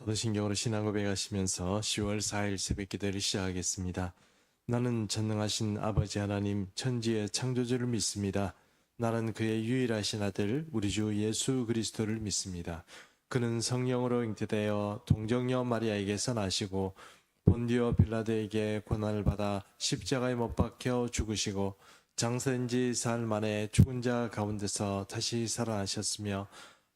사도신경으로 신앙 고백 하시면서 10월 4일 새벽 기도를 시작하겠습니다. 나는 전능하신 아버지 하나님 천지의 창조주를 믿습니다. 나는 그의 유일하신 아들 우리 주 예수 그리스도를 믿습니다. 그는 성령으로 잉태되어 동정녀 마리아에게서 나시고 본디오 빌라도에게 고난을 받아 십자가에 못 박혀 죽으시고 장사된 지 사흘 만에 죽은 자 가운데서 다시 살아나셨으며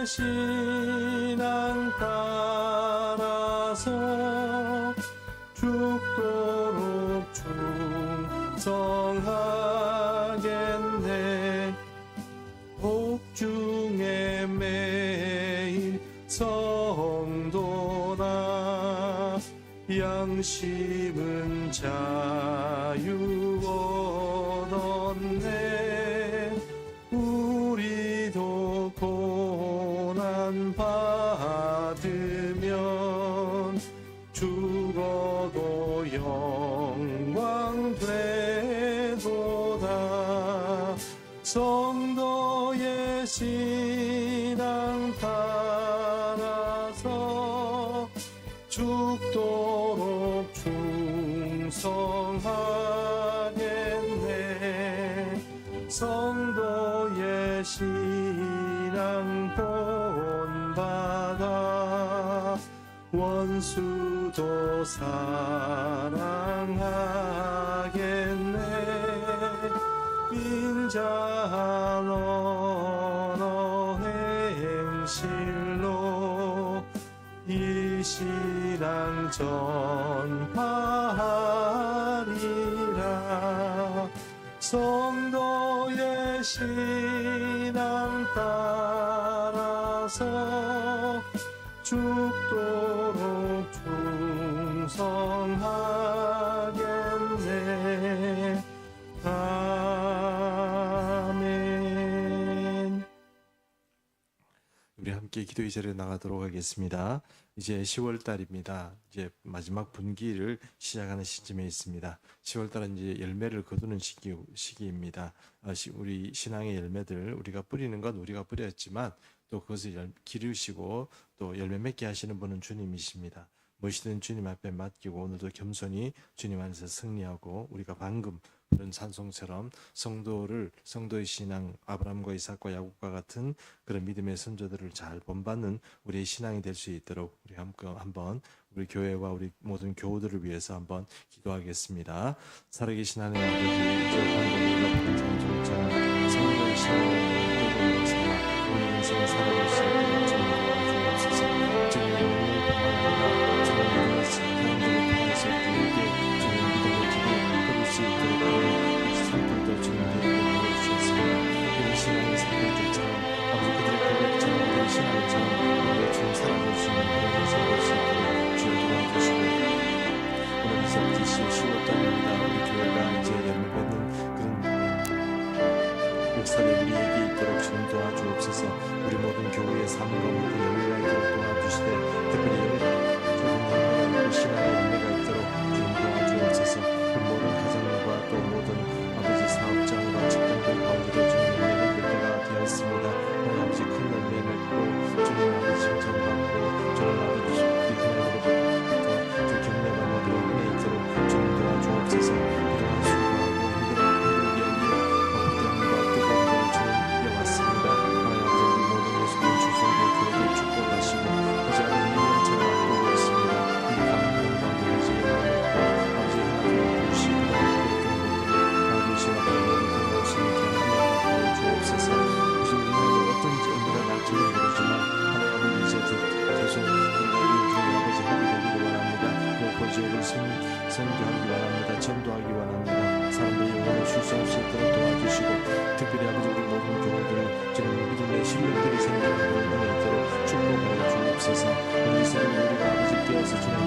의 신앙 따라서 죽도록 충성하겠네. 복중에 매일 성도나 양심은 자 죽도록 충성하겠네. 성도의 신앙 본받아 원수도 사랑하겠네. 인자한 언어 행실로 이 신앙 전파하리라. 성도의 신앙 따라서 죽도록 충성하겠 함께 기도의 자리에 나가도록 하겠습니다. 이제 10월 달입니다. 이제 마지막 분기를 시작하는 시점에 있습니다. 10월 달은 이제 열매를 거두는 시기, 시기입니다. 아, 시- 우리 신앙의 열매들 우리가 뿌리는 건 우리가 뿌렸지만 또 그것을 열- 기르시고 또 열매 맺게 하시는 분은 주님이십니다. 무엇이든 주님 앞에 맡기고 오늘도 겸손히 주님 안에서 승리하고 우리가 방금 그런 찬송처럼 성도를 성도의 신앙 아브라함과 이삭과 야곱과 같은 그런 믿음의 선조들을 잘 본받는 우리의 신앙이 될 수 있도록 우리 함께 한번 우리 교회와 우리 모든 교우들을 위해서 한번 기도하겠습니다. 살아계신 하나님 아버지 Saya.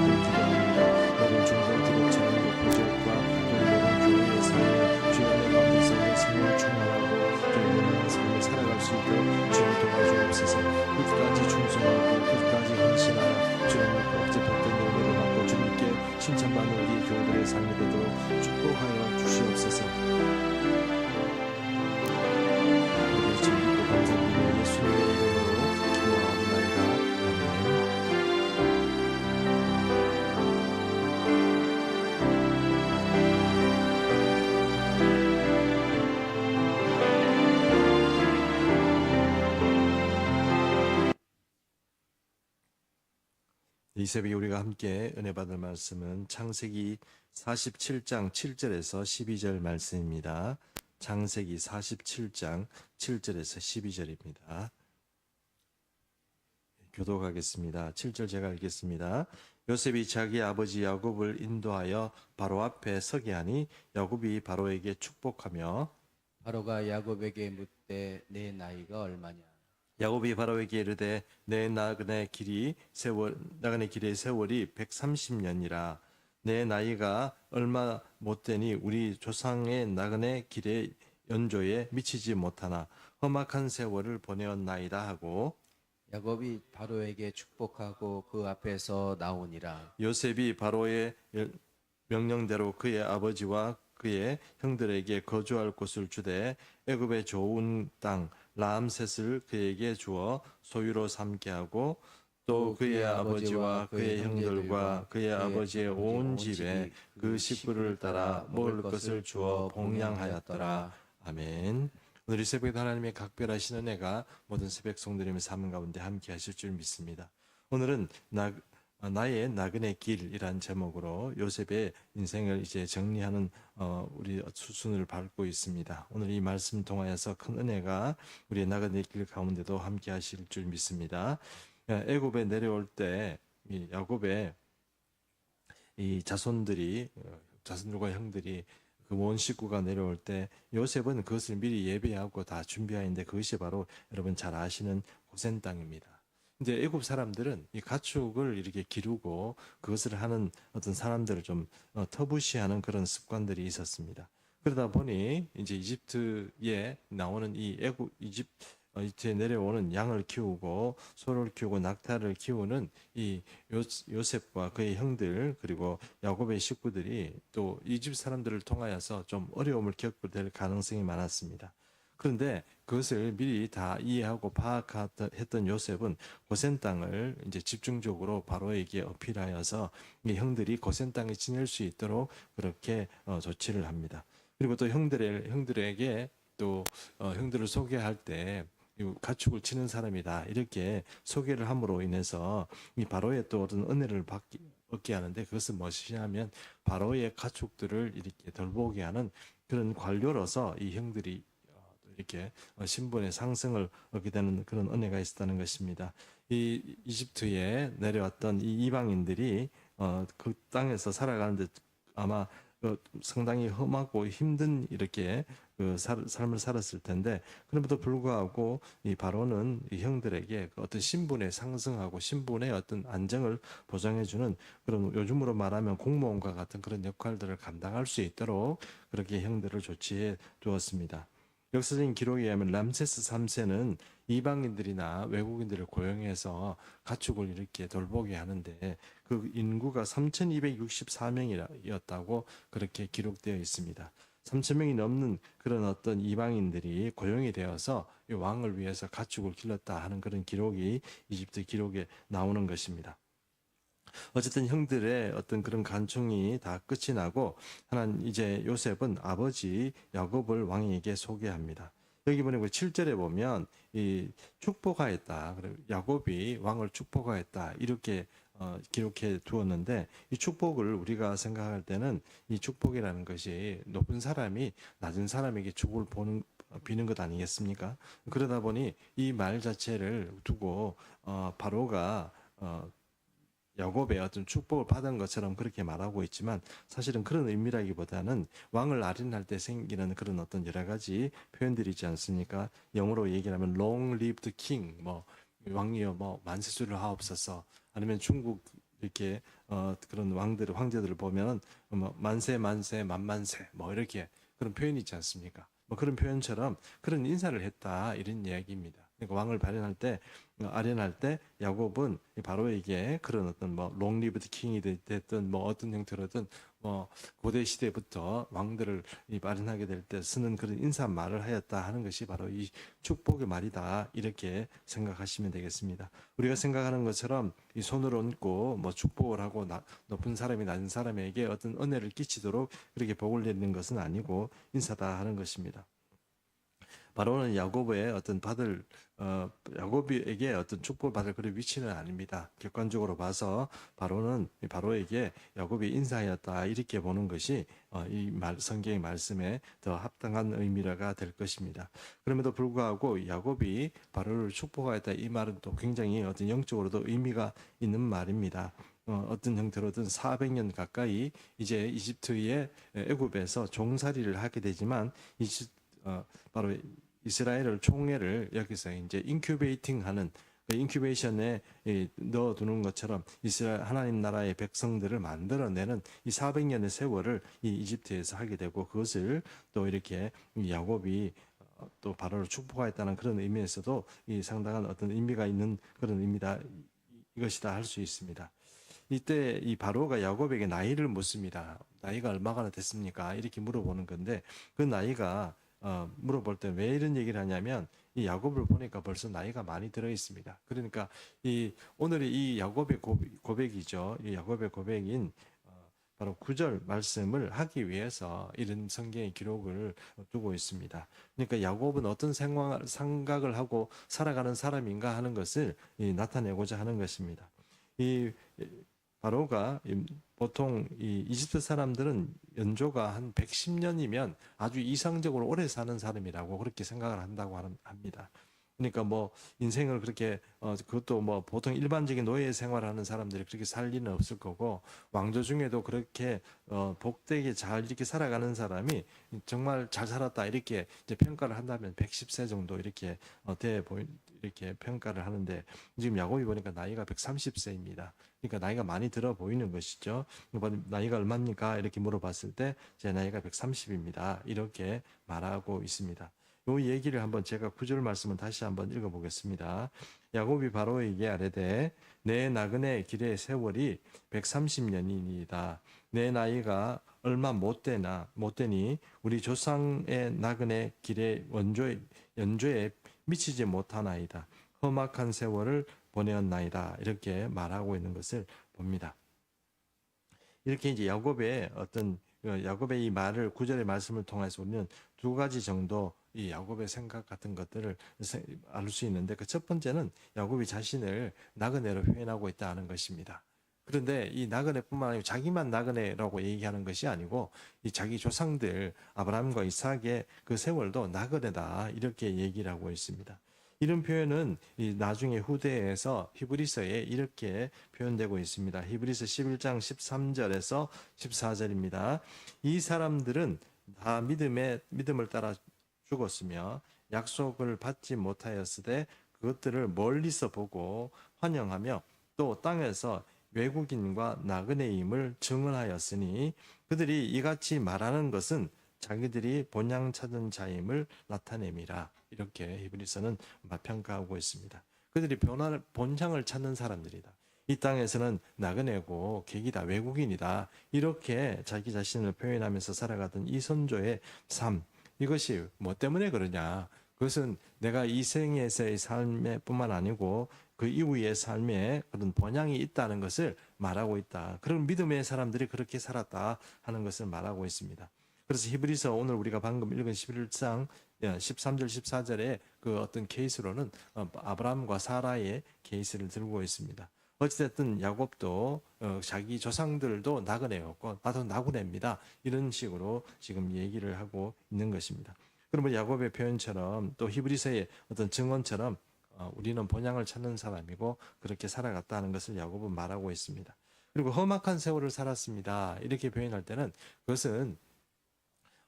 이 새벽에 우리가 함께 은혜 받을 말씀은 창세기 47장 7절에서 12절 말씀입니다. 창세기 47장 7절에서 12절입니다. 교독하겠습니다. 7절 제가 읽겠습니다. 요셉이 자기 아버지 야곱을 인도하여 바로 앞에 서게 하니 야곱이 바로에게 축복하며 바로가 야곱에게 묻되 내 나이가 얼마냐 야곱이 바로에게 이르되 내 나그네 길이 세월 나그네 길의 세월이 130년이라. 내 나이가 얼마 못 되니 우리 조상의 나그네 길의 연조에 미치지 못하나 험악한 세월을 보내었나이다 하고 야곱이 바로에게 축복하고 그 앞에서 나오니라. 요셉이 바로의 명령대로 그의 아버지와 그의 형들에게 거주할 곳을 주되 애굽의 좋은 땅 라암셋을 그에게 주어 소유로 삼게 하고 또 그의 아버지와 그의 형들과 그의 아버지의 온 집에 그 식구를 따라 먹을 것을 주어 복양하였더라. 아멘. 오늘 이 새벽에 하나님의 각별하신 은혜가 모든 새벽 성도님의 삶 가운데 함께 하실 줄 믿습니다. 오늘은 나, 나의 나그네 길이란 제목으로 요셉의 인생을 이제 정리하는 어, 우리 수순을 밟고 있습니다. 오늘 이 말씀 통하여서 큰 은혜가 우리의 나그네 길 가운데도 함께 하실 줄 믿습니다. 애굽에 내려올 때이 야곱의 이 자손들이 어, 자손들과 형들이 그온 식구가 내려올 때 요셉은 그것을 미리 예배하고 다 준비하는데 그것이 바로 여러분 잘 아시는 고센 땅입니다. 이제 애굽 사람들은 이 가축을 이렇게 기르고 그것을 하는 어떤 사람들을 좀 어, 터부시하는 그런 습관들이 있었습니다. 그러다 보니 이제 이집트에 나오는 이 애굽 이집 어, 이집트에 내려오는 양을 키우고 소를 키우고 낙타를 키우는 이 요, 요셉과 그의 형들 그리고 야곱의 식구들이 또 이집 사람들을 통하여서 좀 어려움을 겪게 될 가능성이 많았습니다. 그런데 그것을 미리 다 이해하고 파악했던 요셉은 고센 땅을 이제 집중적으로 바로에게 어필하여서 이 형들이 고센 땅에 지낼 수 있도록 그렇게 어, 조치를 합니다. 그리고 또 형들의 형들에게 또 어, 형들을 소개할 때이 가축을 치는 사람이다 이렇게 소개를 함으로 인해서 이 바로의 또 어떤 은혜를 받기 얻게 하는데 그것은 무엇이냐면 바로의 가축들을 이렇게 돌보게 하는 그런 관료로서 이 형들이 이렇게 어, 신분의 상승을 얻게 되는 그런 은혜가 있었다는 것입니다. 이 이집트에 내려왔던 이 이방인들이 어, 그 땅에서 살아가는데 아마 어, 상당히 험하고 힘든 이렇게 그 살, 삶을 살았을 텐데 그럼에도 불구하고 이 바로는 이 형들에게 그 어떤 신분의 상승하고 신분의 어떤 안정을 보장해주는 그런 요즘으로 말하면 공무원과 같은 그런 역할들을 감당할 수 있도록 그렇게 형들을 조치해 두었습니다. 역사적인 기록에 의하면 람세스 3세는 이방인들이나 외국인들을 고용해서 가축을 이렇게 돌보게 하는데 그 인구가 3,264명이었다고 그렇게 기록되어 있습니다. 3,000명이 넘는 그런 어떤 이방인들이 고용이 되어서 이 왕을 위해서 가축을 길렀다 하는 그런 기록이 이집트 기록에 나오는 것입니다. 어쨌든 형들의 어떤 그런 간청이 다 끝이 나고 하나님 이제 요셉은 아버지 야곱을 왕에게 소개합니다. 여기 보니까 7절에 보면 이 축복하였다. 야곱이 왕을 축복하였다. 이렇게 어, 기록해 두었는데 이 축복을 우리가 생각할 때는 이 축복이라는 것이 높은 사람이 낮은 사람에게 축복을 보는 비는 것 아니겠습니까? 그러다 보니 이 말 자체를 두고 어, 바로가 어, 야곱의 어떤 축복을 받은 것처럼 그렇게 말하고 있지만 사실은 그런 의미라기보다는 왕을 아린할 때 생기는 그런 어떤 여러 가지 표현들이 있지 않습니까? 영어로 얘기하면 long lived king 뭐 왕이여 뭐 만세수를 하옵소서 아니면 중국 이렇게 어 그런 왕들 황제들을 보면은 뭐 만세 만세 만만세 뭐 이렇게 그런 표현이 있지 않습니까? 뭐 그런 표현처럼 그런 인사를 했다 이런 이야기입니다. 그러니까 왕을 발현할 때 어, 아련할 때 야곱은 이 바로에게 그런 어떤 뭐 롱리브드 킹이 됐든 뭐 어떤 형태로든 뭐 고대 시대부터 왕들을 이 마련하게 될 때 쓰는 그런 인사 말을 하였다 하는 것이 바로 이 축복의 말이다 이렇게 생각하시면 되겠습니다. 우리가 생각하는 것처럼 이 손을 얹고 뭐 축복을 하고 나, 높은 사람이 낮은 사람에게 어떤 은혜를 끼치도록 그렇게 복을 내리는 것은 아니고 인사다 하는 것입니다. 바로는 야곱의 어떤 받을 어 야곱에게 어떤 축복을 받을 그런 위치는 아닙니다. 객관적으로 봐서 바로는 이 바로에게 야곱이 인사하였다 이렇게 보는 것이 어, 이 말, 성경의 말씀에 더 합당한 의미가 될 것입니다. 그럼에도 불구하고 야곱이 바로를 축복하였다 이 말은 또 굉장히 어떤 영적으로도 의미가 있는 말입니다. 어, 어떤 형태로든 400년 가까이 이제 이집트의 애굽에서 종살이를 하게 되지만 이집 어, 바로 이스라엘을 총회를 여기서 이제 인큐베이팅하는 그 인큐베이션에 이 넣어두는 것처럼 이스라엘 하나님 나라의 백성들을 만들어내는 이 400년의 세월을 이 이집트에서 하게 되고 그것을 또 이렇게 이 야곱이 어, 또 바로를 축복하였다는 그런 의미에서도 이 상당한 어떤 의미가 있는 그런 의미다 이것이다 할 수 있습니다. 이때 이 바로가 야곱에게 나이를 묻습니다. 나이가 얼마나 됐습니까? 이렇게 물어보는 건데 그 나이가 어, 물어볼 때 왜 이런 얘기를 하냐면 이 야곱을 보니까 벌써 나이가 많이 들어 있습니다. 그러니까 이 오늘의 이 야곱의 고백, 고백이죠. 이 야곱의 고백인 어, 바로 구절 말씀을 하기 위해서 이런 성경의 기록을 두고 있습니다. 그러니까 야곱은 어떤 생각, 생각을 하고 살아가는 사람인가 하는 것을 이 나타내고자 하는 것입니다. 이 바로가 이 보통 이 이집트 사람들은 연조가 한 110년이면 아주 이상적으로 오래 사는 사람이라고 그렇게 생각을 한다고 합니다. 그러니까 뭐 인생을 그렇게 어 그것도 뭐 보통 일반적인 노예 생활하는 사람들이 그렇게 살 리는 없을 거고 왕조 중에도 그렇게 어 복되게 잘 이렇게 살아가는 사람이 정말 잘 살았다 이렇게 이제 평가를 한다면 110세 정도 이렇게 어돼 보이 이렇게 평가를 하는데 지금 야곱이 보니까 나이가 130세입니다. 그러니까 나이가 많이 들어 보이는 것이죠. 나이가 얼마입니까? 이렇게 물어봤을 때 제 나이가 130입니다. 이렇게 말하고 있습니다. 요 얘기를 한번 제가 구절 말씀을 다시 한번 읽어보겠습니다. 야곱이 바로에게 아뢰되 내 나그네 길의 세월이 130년이니이다. 내 나이가 얼마 못 되나 못 되니 우리 조상의 나그네 길의 원조에 연조에 미치지 못하나이다. 험악한 세월을 보내었나이다. 이렇게 말하고 있는 것을 봅니다. 이렇게 이제 야곱의 어떤 어, 야곱의 이 말을 구절의 말씀을 통해서 우리는 두 가지 정도 이 야곱의 생각 같은 것들을 알 수 있는데 그 첫 번째는 야곱이 자신을 나그네로 표현하고 있다는 것입니다. 그런데 이 나그네뿐만 아니고 자기만 나그네라고 얘기하는 것이 아니고 이 자기 조상들 아브라함과 이삭의 그 세월도 나그네다 이렇게 얘기를 하고 있습니다. 이런 표현은 이 나중에 후대에서 히브리서에 이렇게 표현되고 있습니다. 히브리서 11장 13절에서 14절입니다. 이 사람들은 다 믿음의 믿음을 따라 죽었으며 약속을 받지 못하였으되 그것들을 멀리서 보고 환영하며 또 땅에서 외국인과 나그네임을 증언하였으니 그들이 이같이 말하는 것은 자기들이 본향 찾은 자임을 나타냄이라 이렇게 히브리서는 평가하고 있습니다. 그들이 변화를 본향을 찾는 사람들이다. 이 땅에서는 나그네고 객이다 외국인이다 이렇게 자기 자신을 표현하면서 살아가던 이 선조의 삶 이것이 뭐 때문에 그러냐 그것은 내가 이 생에서의 삶에 뿐만 아니고 그 이후의 삶에 그런 번향이 있다는 것을 말하고 있다. 그런 믿음의 사람들이 그렇게 살았다 하는 것을 말하고 있습니다. 그래서 히브리서 오늘 우리가 방금 읽은 11장 13절 14절의 그 어떤 케이스로는 어, 아브라함과 사라의 케이스를 들고 있습니다. 어찌됐든 야곱도 어, 자기 조상들도 나그네였고 나도 나그네입니다. 이런 식으로 지금 얘기를 하고 있는 것입니다. 그러면 야곱의 표현처럼 또 히브리서의 어떤 증언처럼 어, 우리는 본향을 찾는 사람이고 그렇게 살아갔다는 것을 야곱은 말하고 있습니다. 그리고 험악한 세월을 살았습니다. 이렇게 표현할 때는 그것은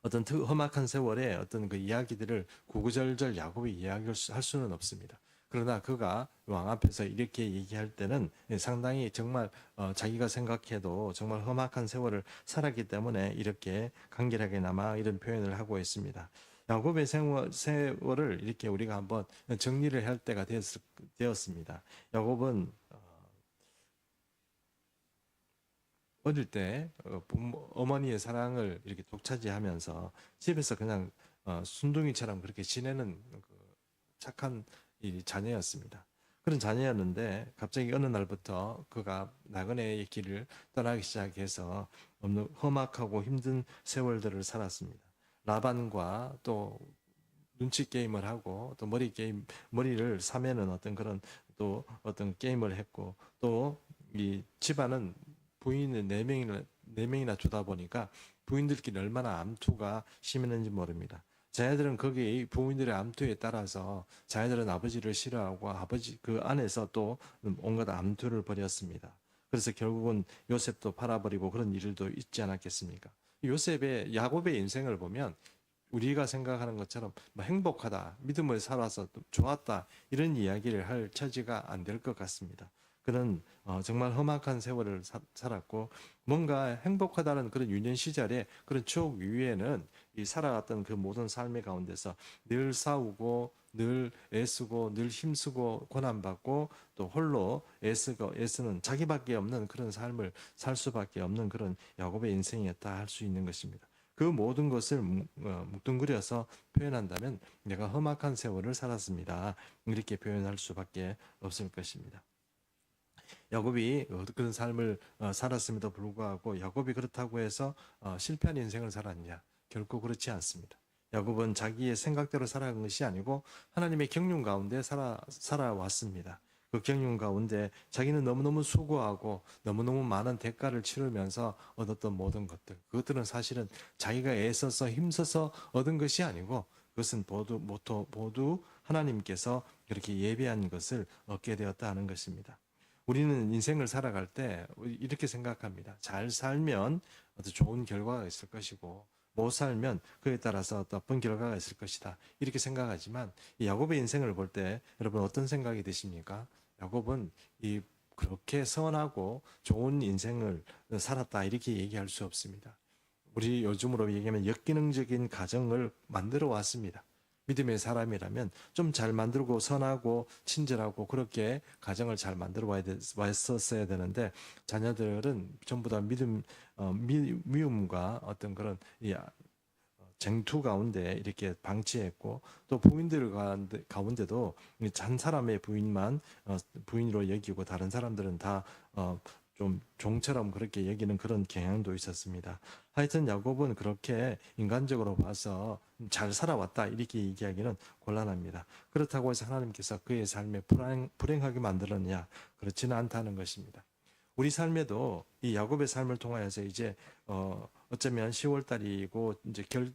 어떤 특- 험악한 세월의 어떤 그 이야기들을 구구절절 야곱이 이야기할 수는 없습니다. 그러나 그가 왕 앞에서 이렇게 얘기할 때는 상당히 정말 어, 자기가 생각해도 정말 험악한 세월을 살았기 때문에 이렇게 간결하게 남아 이런 표현을 하고 있습니다. 야곱의 세월, 세월 을 이렇게 우리가 한번 정리를 할 때가 되었, 되었습니다. 야곱은 어, 어릴 때 어, 어머니의 사랑을 이렇게 독차지하면서 집에서 그냥 어, 순둥이처럼 그렇게 지내는 그 착한 이 자녀였습니다. 그런 자녀였는데 갑자기 어느 날부터 그가 나그네의 길을 떠나기 시작해서 없는 험악하고 힘든 세월들을 살았습니다. 라반과 또 눈치 게임을 하고 또 머리 게임 머리를 사매는 어떤 그런 또 어떤 게임을 했고 또 이 집안은 부인을 네 명이나 네 명이나 주다 보니까 부인들끼리 얼마나 암투가 심했는지 모릅니다. 자녀들은 거기 부모님들의 암투에 따라서 자녀들은 아버지를 싫어하고 아버지 그 안에서 또 온갖 암투를 벌였습니다. 그래서 결국은 요셉도 팔아버리고 그런 일도 있지 않았겠습니까? 요셉의 야곱의 인생을 보면 우리가 생각하는 것처럼 뭐 행복하다, 믿음을 살아서 좋았다 이런 이야기를 할 처지가 안 될 것 같습니다. 그는 어, 정말 험악한 세월을 사- 살았고 뭔가 행복하다는 그런 유년 시절에 그런 추억 위에는 이 살아갔던 그 모든 삶의 가운데서 늘 싸우고 늘 애쓰고 늘 힘쓰고 고난받고 또 홀로 애쓰고 애쓰는 자기밖에 없는 그런 삶을 살 수밖에 없는 그런 야곱의 인생이었다 할 수 있는 것입니다. 그 모든 것을 뭉- 어, 뭉뚱그려서 표현한다면 내가 험악한 세월을 살았습니다. 이렇게 표현할 수밖에 없을 것입니다. 야곱이 어, 그런 삶을 어, 살았음에도 불구하고 야곱이 그렇다고 해서 어, 실패한 인생을 살았냐? 결코 그렇지 않습니다. 야곱은 자기의 생각대로 살아간 것이 아니고 하나님의 경륜 가운데 살아 살아왔습니다. 그 경륜 가운데 자기는 너무너무 수고하고 너무너무 많은 대가를 치르면서 얻었던 모든 것들 그것들은 사실은 자기가 애써서 힘써서 얻은 것이 아니고 그것은 모두, 모두 하나님께서 그렇게 예배한 것을 얻게 되었다 하는 것입니다. 우리는 인생을 살아갈 때 이렇게 생각합니다. 잘 살면 어떤 좋은 결과가 있을 것이고 못 살면 그에 따라서 나쁜 결과가 있을 것이다. 이렇게 생각하지만 이 야곱의 인생을 볼 때 여러분 어떤 생각이 드십니까? 야곱은 이 그렇게 선하고 좋은 인생을 살았다 이렇게 얘기할 수 없습니다. 우리 요즘으로 얘기하면 역기능적인 가정을 만들어 왔습니다. 믿음의 사람이라면 좀 잘 만들고 선하고 친절하고 그렇게 가정을 잘 만들어 와야 되, 왔었어야 되는데 자녀들은 전부 다 믿음 어, 미, 미움과 어떤 그런 이 아, 쟁투 가운데 이렇게 방치했고 또 부인들 가운데- 가운데도 이한 사람의 부인만 어, 부인으로 여기고 다른 사람들은 다 어, 좀 종처럼 그렇게 여기는 그런 경향도 있었습니다. 하여튼 야곱은 그렇게 인간적으로 봐서 잘 살아왔다 이렇게 얘기하기는 곤란합니다. 그렇다고 해서 하나님께서 그의 삶에 불행, 불행하게 만들었냐 그렇지는 않다는 것입니다. 우리 삶에도 이 야곱의 삶을 통하여서 이제 어 어쩌면 10월 달이고 이제 결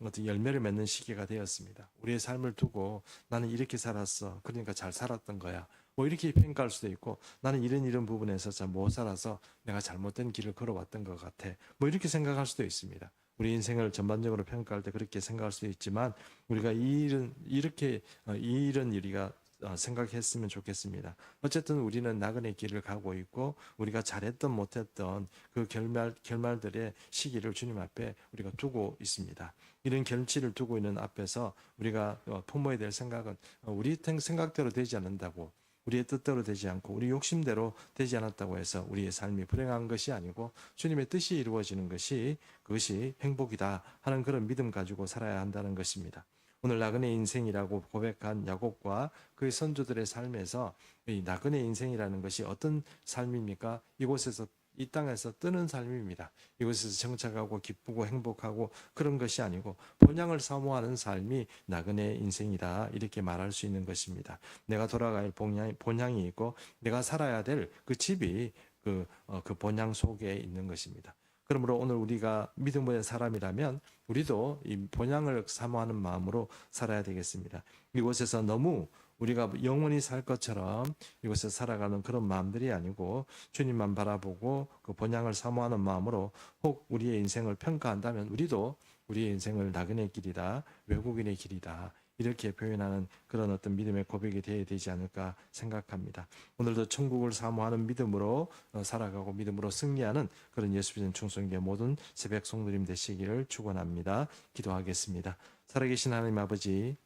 어떤 열매를 맺는 시기가 되었습니다. 우리의 삶을 두고 나는 이렇게 살았어. 그러니까 잘 살았던 거야. 뭐 이렇게 평가할 수도 있고 나는 이런 이런 부분에서 잘 못 살아서 내가 잘못된 길을 걸어왔던 것 같아. 뭐 이렇게 생각할 수도 있습니다. 우리 인생을 전반적으로 평가할 때 그렇게 생각할 수도 있지만 우리가 이 일은 이렇게 어, 이 일은 우리가 어, 생각했으면 좋겠습니다. 어쨌든 우리는 나그네 길을 가고 있고 우리가 잘했던 못했던 그 결말 결말들의 시기를 주님 앞에 우리가 두고 있습니다. 이런 결치를 두고 있는 앞에서 우리가 어, 품어야 될 생각은 어, 우리 생- 생각대로 되지 않는다고 우리의 뜻대로 되지 않고 우리 욕심대로 되지 않았다고 해서 우리의 삶이 불행한 것이 아니고 주님의 뜻이 이루어지는 것이 그것이 행복이다 하는 그런 믿음 가지고 살아야 한다는 것입니다. 오늘 나그네 인생이라고 고백한 야곱과 그의 선조들의 삶에서 이 나그네 인생이라는 것이 어떤 삶입니까? 이곳에서 이 땅에서 뜨는 삶입니다. 이곳에서 정착하고 기쁘고 행복하고 그런 것이 아니고 본향을 사모하는 삶이 나그네 인생이다 이렇게 말할 수 있는 것입니다. 내가 돌아갈 본향, 본향이 있고 내가 살아야 될 그 집이 그, 어, 그 본향 속에 있는 것입니다. 그러므로 오늘 우리가 믿음의 사람이라면 우리도 이 본향을 사모하는 마음으로 살아야 되겠습니다. 이곳에서 너무 우리가 영원히 살 것처럼 이곳에서 살아가는 그런 마음들이 아니고 주님만 바라보고 그 본향을 사모하는 마음으로 혹 우리의 인생을 평가한다면 우리도 우리의 인생을 나그네 길이다 외국인의 길이다 이렇게 표현하는 그런 어떤 믿음의 고백이 되어야 되지 않을까 생각합니다. 오늘도 천국을 사모하는 믿음으로 어, 살아가고 믿음으로 승리하는 그런 예수님 충성교회 모든 새벽 성도님 되시기를 축원합니다. 기도하겠습니다. 살아계신 하나님 아버지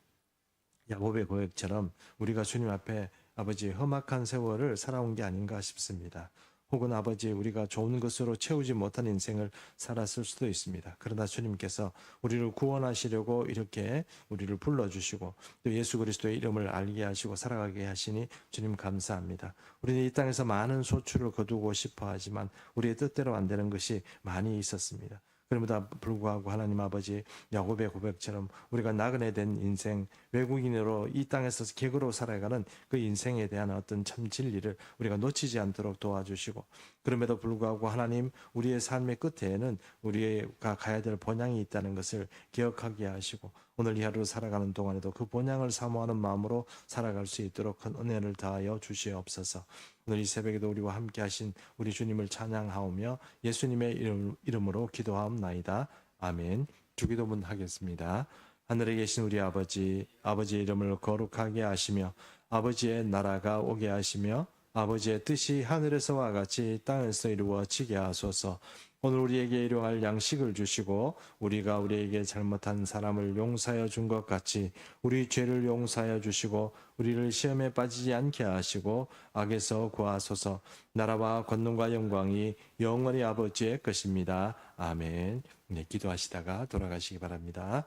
야곱의 고백처럼 우리가 주님 앞에 아버지 험악한 세월을 살아온 게 아닌가 싶습니다. 혹은 아버지 우리가 좋은 것으로 채우지 못한 인생을 살았을 수도 있습니다. 그러나 주님께서 우리를 구원하시려고 이렇게 우리를 불러주시고 또 예수 그리스도의 이름을 알게 하시고 살아가게 하시니 주님 감사합니다. 우리는 이 땅에서 많은 소출을 거두고 싶어 하지만 우리의 뜻대로 안 되는 것이 많이 있었습니다. 그럼에도 불구하고 하나님 아버지 야곱의 고백처럼 우리가 나그네 된 인생 외국인으로 이 땅에서 객으로 살아가는 그 인생에 대한 어떤 참 진리를 우리가 놓치지 않도록 도와주시고 그럼에도 불구하고 하나님 우리의 삶의 끝에는 우리가 가야 될 본향이 있다는 것을 기억하게 하시고 오늘 이 하루 살아가는 동안에도 그 본향을 사모하는 마음으로 살아갈 수 있도록 큰 은혜를 다하여 주시옵소서. 오늘 이 새벽에도 우리와 함께 하신 우리 주님을 찬양하오며 예수님의 이름, 이름으로 기도하옵나이다. 아멘. 주기도문 하겠습니다. 하늘에 계신 우리 아버지, 아버지의 이름을 거룩하게 하시며 아버지의 나라가 오게 하시며 아버지의 뜻이 하늘에서와 같이 땅에서 이루어지게 하소서. 오늘 우리에게 일용할 양식을 주시고 우리가 우리에게 잘못한 사람을 용서하여 준 것 같이 우리 죄를 용서하여 주시고 우리를 시험에 빠지지 않게 하시고 악에서 구하소서. 나라와 권능과 영광이 영원히 아버지의 것입니다. 아멘. 네, 기도하시다가 돌아가시기 바랍니다.